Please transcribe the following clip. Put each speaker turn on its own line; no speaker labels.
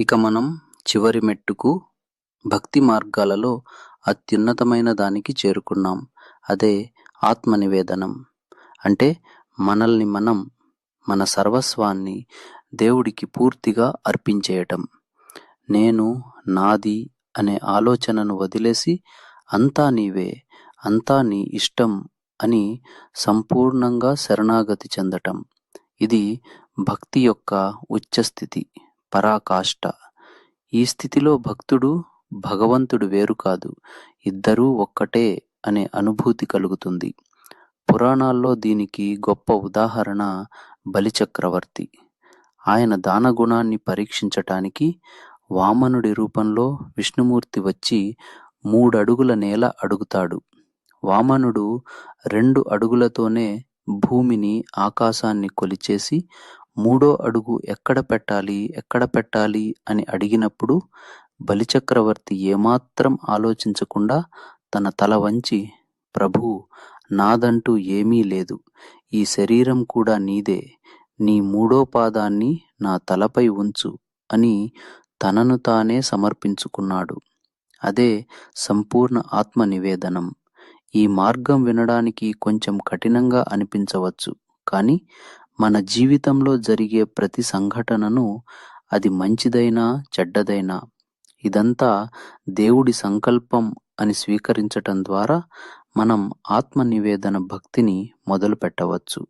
ఇక మనం చివరి మెట్టుకు భక్తి మార్గాలలో అత్యున్నతమైన దానికి చేరుకున్నాం. అదే ఆత్మ నివేదనం అంటే మనల్ని మనం మన సర్వస్వాన్ని దేవుడికి పూర్తిగా అర్పించేయటం. నేను నాది అనే ఆలోచనను వదిలేసి అంతా నీవే అంతా నీ ఇష్టం అని సంపూర్ణంగా శరణాగతి చెందటం. ఇది భక్తి యొక్క ఉచ్చస్థితి. పరాకాష్ట. ఈ స్థితిలో భక్తుడు భగవంతుడు వేరు కాదు. ఇద్దరూ ఒక్కటే అనే అనుభూతి కలుగుతుంది. పురాణాల్లో దీనికి గొప్ప ఉదాహరణ బలిచక్రవర్తి. ఆయన దానగుణాన్ని పరీక్షించటానికి వామనుడి రూపంలో విష్ణుమూర్తి వచ్చి మూడడుగుల నేల అడుగుతాడు. వామనుడు రెండు అడుగులతోనే భూమిని ఆకాశాన్ని కొలిచేసి మూడో అడుగు ఎక్కడ పెట్టాలి ఎక్కడ పెట్టాలి అని అడిగినప్పుడు బలిచక్రవర్తి ఏమాత్రం ఆలోచించకుండా తన తల వంచి ప్రభూ నాదంటూ ఏమీ లేదు. ఈ శరీరం కూడా నీదే. నీ మూడో పాదాన్ని నా తలపై ఉంచు అని తనను తానే సమర్పించుకున్నాడు. అదే సంపూర్ణ ఆత్మ నివేదనం ఈ మార్గం వినడానికి కొంచెం కఠినంగా అనిపించవచ్చు కానీ మన జీవితంలో జరిగే ప్రతి సంఘటనను అది మంచిదైనా చెడ్డదైనా ఇదంతా దేవుడి సంకల్పం అని స్వీకరించటం ద్వారా మనం ఆత్మ నివేదన భక్తిని మొదలు పెట్టవచ్చు